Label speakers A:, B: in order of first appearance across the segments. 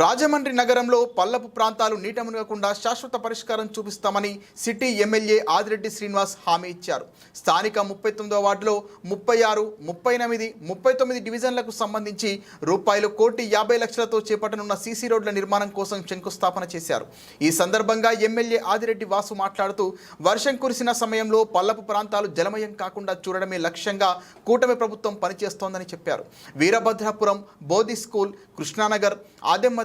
A: రాజమండ్రి నగరంలో పల్లపు ప్రాంతాలు నీట మునగకుండా శాశ్వత పరిష్కారం చూపిస్తామని సిటీ ఎమ్మెల్యే ఆదిరెడ్డి శ్రీనివాస్ హామీ ఇచ్చారు. స్థానిక ముప్పై తొమ్మిదో వార్డులో ముప్పై ఆరు ముప్పై ఎనిమిది ముప్పై తొమ్మిది డివిజన్లకు సంబంధించి రూపాయలు కోటి యాభై లక్షలతో చేపట్టనున్న సీసీ రోడ్ల నిర్మాణం కోసం శంకుస్థాపన చేశారు. ఈ సందర్భంగా ఎమ్మెల్యే ఆదిరెడ్డి వాసు మాట్లాడుతూ వర్షం కురిసిన సమయంలో పల్లపు ప్రాంతాలు జలమయం కాకుండా చూడడమే లక్ష్యంగా కూటమి ప్రభుత్వం పనిచేస్తోందని చెప్పారు. వీరభద్రాపురం బోధి స్కూల్ కృష్ణానగర్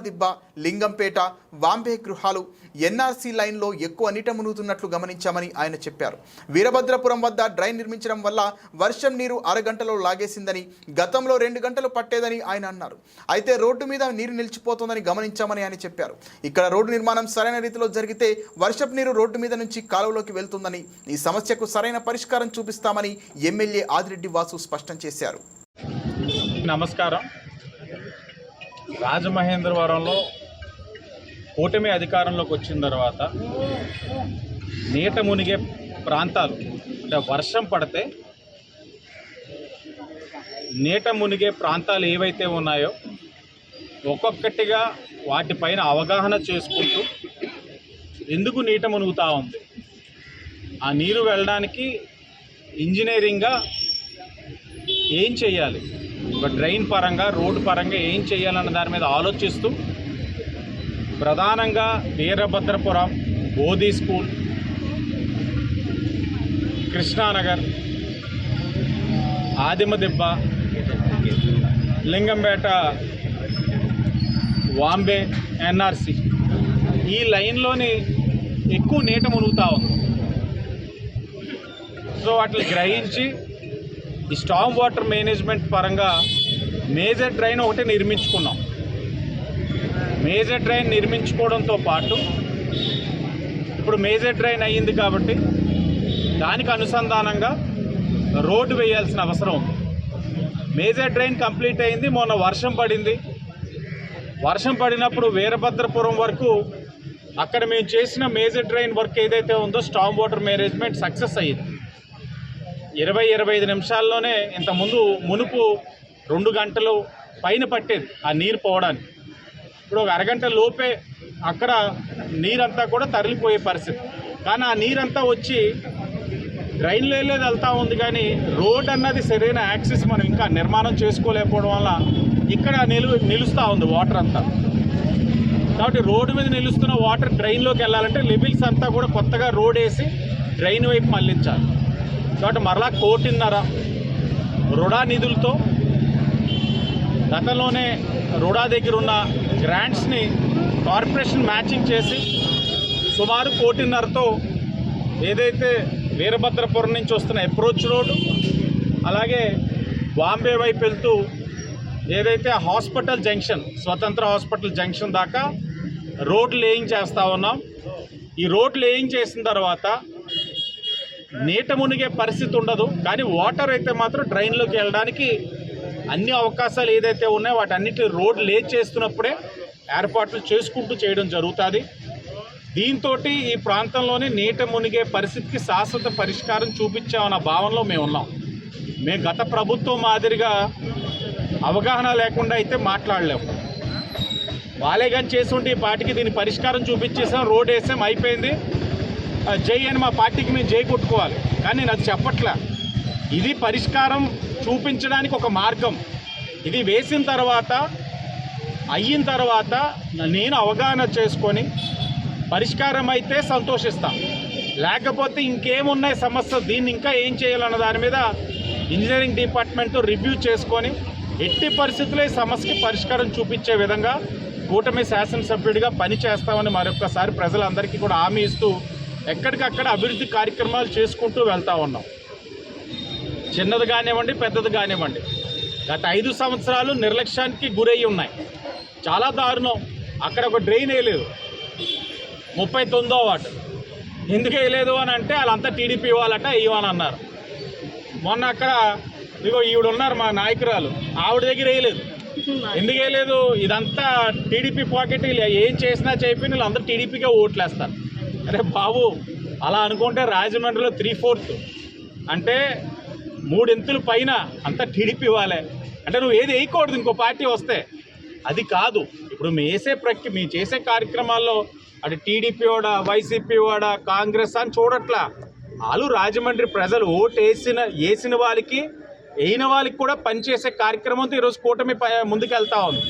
A: ఆదెమ్మదిబ్బ లింగంపేట వాంబే గృహాలు ఎన్ఆర్సీ లైన్లో ఎక్కువ నీట మునుగుతున్నట్లు గమనించామని ఆయన చెప్పారు. వీరభద్రపురం వద్ద డ్రైన్ నిర్మించడం వల్ల వర్షం నీరు అరగంటలో లాగేసిందని గతంలో రెండు గంటలు పట్టేదని ఆయన అన్నారు. అయితే రోడ్డు మీద నీరు నిలిచిపోతుందని గమనించామని ఆయన చెప్పారు. ఇక్కడ రోడ్డు నిర్మాణం సరైన రీతిలో జరిగితే వర్షపు నీరు రోడ్డు మీద నుంచి కాలువలోకి వెళ్తుందని ఈ సమస్యకు సరైన పరిష్కారం చూపిస్తామని ఎమ్మెల్యే ఆదిరెడ్డి వాసు స్పష్టం చేశారు.
B: నమస్కారం. రాజమహేంద్రవరంలో కూటమి అధికారంలోకి వచ్చిన తర్వాత నీట మునిగే ప్రాంతాలు అంటే వర్షం పడితే నీట మునిగే ప్రాంతాలు ఏవైతే ఉన్నాయో ఒక్కొక్కటిగా వాటిపైన అవగాహన చేసుకుంటూ ఎందుకు నీట మునుగుతూ ఉంది? ఆ నీరు వెళ్ళడానికి ఇంజనీరింగ్గా ఏం చేయాలి? ఒక డ్రైన్ పరంగా రోడ్డు పరంగా ఏం చేయాలన్న దాని మీద ఆలోచిస్తూ ప్రధానంగా వీరభద్రపురం బోధి స్కూల్ కృష్ణానగర్ ఆదిమదిబ్బ లింగంపేట వాంబే ఎన్ఆర్సి. ఈ లైన్లోని ఎక్కువ నీట మునుగుతూ ఉంది. సో వాటిని గ్రహించి ఈ స్టామ్ వాటర్ మేనేజ్మెంట్ పరంగా మేజర్ డ్రైన్ ఒకటి నిర్మించుకున్నాం. మేజర్ డ్రైన్ నిర్మించుకోవడంతో పాటు ఇప్పుడు మేజర్ డ్రైన్ అయ్యింది కాబట్టి దానికి అనుసంధానంగా రోడ్డు వేయాల్సిన అవసరం ఉంది. మేజర్ డ్రైన్ కంప్లీట్ అయింది మొన్న వర్షం పడింది. వర్షం పడినప్పుడు వీరభద్రపురం వరకు అక్కడ మేము చేసిన మేజర్ డ్రైన్ వర్క్ ఏదైతే ఉందో స్టామ్ వాటర్ మేనేజ్మెంట్ సక్సెస్ అయ్యింది. ఇరవై ఇరవై ఐదు నిమిషాల్లోనే ఇంతకుముందు మునుపు రెండు గంటలు పైన పట్టేది ఆ నీరు పోవడానికి. ఇప్పుడు ఒక అరగంట లోపే అక్కడ నీరంతా కూడా తరలిపోయే పరిస్థితి. కానీ ఆ నీరంతా వచ్చి డ్రైన్లో వెళ్ళేది వెళ్తూ ఉంది కానీ రోడ్ అన్నది సరైన యాక్సెస్ మనం ఇంకా నిర్మాణం చేసుకోలేకపోవడం వల్ల ఇక్కడ నిలు నిలుస్తూ ఉంది వాటర్ అంతా. కాబట్టి రోడ్డు మీద నిలుస్తున్న వాటర్ డ్రైన్లోకి వెళ్ళాలంటే లెవెల్స్ అంతా కూడా కొత్తగా రోడ్ వేసి డ్రైన్ వైపు మళ్ళించాలి. కాబట్టి మరలా కోటిన్నర రుడా నిధులతో గతంలోనే రుడా దగ్గర ఉన్న గ్రాంట్స్ని కార్పొరేషన్ మ్యాచింగ్ చేసి సుమారు కోటిన్నరతో ఏదైతే వీరభద్రపురం నుంచి వస్తున్న అప్రోచ్ రోడ్డు అలాగే బాంబే వైపు వెళ్తూ ఏదైతే hospital junction Swatantra hospital junction దాకా రోడ్ లేయింగ్ చేస్తూ ఉన్నాం. ఈ రోడ్ లేయింగ్ చేసిన తర్వాత నీట మునిగే పరిస్థితి ఉండదు. కానీ వాటర్ అయితే మాత్రం డ్రైన్లోకి వెళ్ళడానికి అన్ని అవకాశాలు ఏదైతే ఉన్నాయో వాటన్నిటి రోడ్ లేట్ చేస్తున్నప్పుడే ఏర్పాట్లు చేసుకుంటూ చేయడం జరుగుతుంది. దీంతో ఈ ప్రాంతంలోనే నీట మునిగే పరిస్థితికి శాశ్వత పరిష్కారం చూపించామన్న భావనలో మేము ఉన్నాం. మేము గత ప్రభుత్వం మాదిరిగా అవగాహన లేకుండా అయితే మాట్లాడలేము వాళ్ళే కానీ చేసి ఉంటే ఈ పాటికి దీని పరిష్కారం చూపించేసాం. రోడ్ వేసాం అయిపోయింది. జై అని మా పార్టీకి మేము జై కొట్టుకోవాలి. కానీ నేను అది చెప్పట్లే. ఇది పరిష్కారం చూపించడానికి ఒక మార్గం. ఇది వేసిన తర్వాత అయిన తర్వాత నేను అవగాహన చేసుకొని పరిష్కారం అయితే సంతోషిస్తాం. లేకపోతే ఇంకేమున్నాయి సమస్య దీన్ని ఇంకా ఏం చేయాలన్న దాని మీద ఇంజనీరింగ్ డిపార్ట్మెంట్ రివ్యూ చేసుకొని ఎట్టి పరిస్థితుల్లో ఈ సమస్యకి పరిష్కారం చూపించే విధంగా కూటమి శాసనసభ్యుడిగా పనిచేస్తామని మరొకసారి ప్రజలందరికీ కూడా హామీ ఇస్తూ ఎక్కడికక్కడ అభివృద్ధి కార్యక్రమాలు చేసుకుంటూ వెళ్తూ ఉన్నాం. చిన్నది కానివ్వండి పెద్దది కానివ్వండి. గత ఐదు సంవత్సరాలు నిర్లక్ష్యానికి గురయ్యి ఉన్నాయి. చాలా దారుణం. అక్కడ ఒక డ్రైన్ వేయలేదు. ముప్పై తొమ్మిదో వార్డు. ఎందుకు వేయలేదు అని అంటే వాళ్ళంతా టీడీపీ వాళ్ళట ఇవ్వని అన్నారు. మొన్న అక్కడ ఇగో ఈవిడ ఉన్నారు మా నాయకురాలు. ఆవిడ దగ్గర వేయలేదు. ఎందుకు వేయలేదు? ఇదంతా టీడీపీ పాకెట్. ఏం చేసినా చెప్పి వీళ్ళు అందరూ టీడీపీకే ఓట్లేస్తారు. అరే బాబు అలా అనుకుంటే రాజమండ్రిలో త్రీ ఫోర్త్ అంటే మూడెంతులు పైన అంతా టీడీపీ వాళ్ళే. అంటే నువ్వు ఏది వేయకూడదు ఇంకో పార్టీ వస్తే. అది కాదు. ఇప్పుడు మీ వేసే ప్రక్రియ మీ చేసే కార్యక్రమాల్లో అటు టీడీపీ వాడా వైసీపీ వాడా కాంగ్రెస్ అని చూడట్లా. వాళ్ళు రాజమండ్రి ప్రజలు ఓటు వేసిన వేసిన వాళ్ళకి వేయిన వాళ్ళకి కూడా పనిచేసే కార్యక్రమంతో ఈరోజు కూటమి ముందుకెళ్తా ఉంది.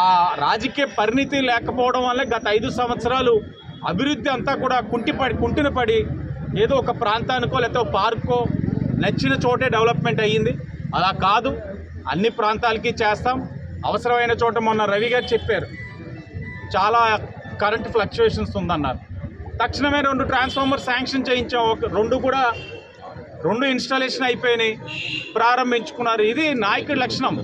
B: ఆ రాజకీయ పరిణితి లేకపోవడం వల్ల గత ఐదు సంవత్సరాలు అభివృద్ధి అంతా కూడా కుంటిపడి కుంటిన పడి ఏదో ఒక ప్రాంతానికో లేకపోతే పార్కో నచ్చిన చోటే డెవలప్మెంట్ అయ్యింది. అలా కాదు. అన్ని ప్రాంతాలకి చేస్తాం. అవసరమైన చోట మొన్న రవి గారు చెప్పారు. చాలా కరెంట్ ఫ్లక్చుయేషన్స్ ఉందన్నారు. తక్షణమే రెండు ట్రాన్స్ఫార్మర్ శాంక్షన్ చేయించాం. ఒక రెండు కూడా రెండు ఇన్స్టాలేషన్ అయిపోయినాయి. ప్రారంభించుకున్నారు. ఇది నాయకుడి లక్షణం.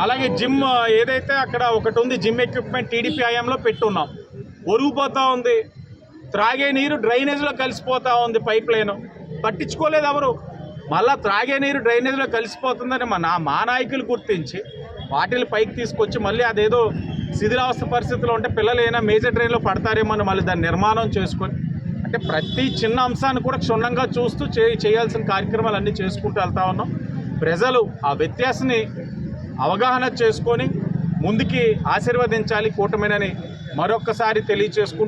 B: అలాగే జిమ్ ఏదైతే అక్కడ ఒకటి ఉంది జిమ్ ఎక్విప్మెంట్ టీడీపీ హయాంలో పెట్టున్నాం. ఒరిగిపోతూ ఉంది. త్రాగే నీరు డ్రైనేజ్లో కలిసిపోతూ ఉంది పైప్ లైన్. పట్టించుకోలేదు ఎవరు. మళ్ళా త్రాగే నీరు డ్రైనేజ్లో కలిసిపోతుందని మా నా- మా నాయకులు గుర్తించి వాటిని పైకి తీసుకొచ్చి మళ్ళీ అదేదో శిథిలావస్థ పరిస్థితిలో ఉంటే పిల్లలు మేజర్ ట్రైన్లో పడతారేమో అని మళ్ళీ దాన్ని నిర్మాణం చేసుకొని అంటే ప్రతి చిన్న అంశాన్ని కూడా క్షుణ్ణంగా చూస్తూ చే చేయాల్సిన కార్యక్రమాలు అన్నీ చేసుకుంటూ వెళ్తా ఉన్నాం. ప్రజలు ఆ వ్యత్యాసాన్ని అవగాహన చేసుకొని ముందుకి ఆశీర్వదించాలి కూటమినని మరొక్కసారి తెలియచేసుకుంటూ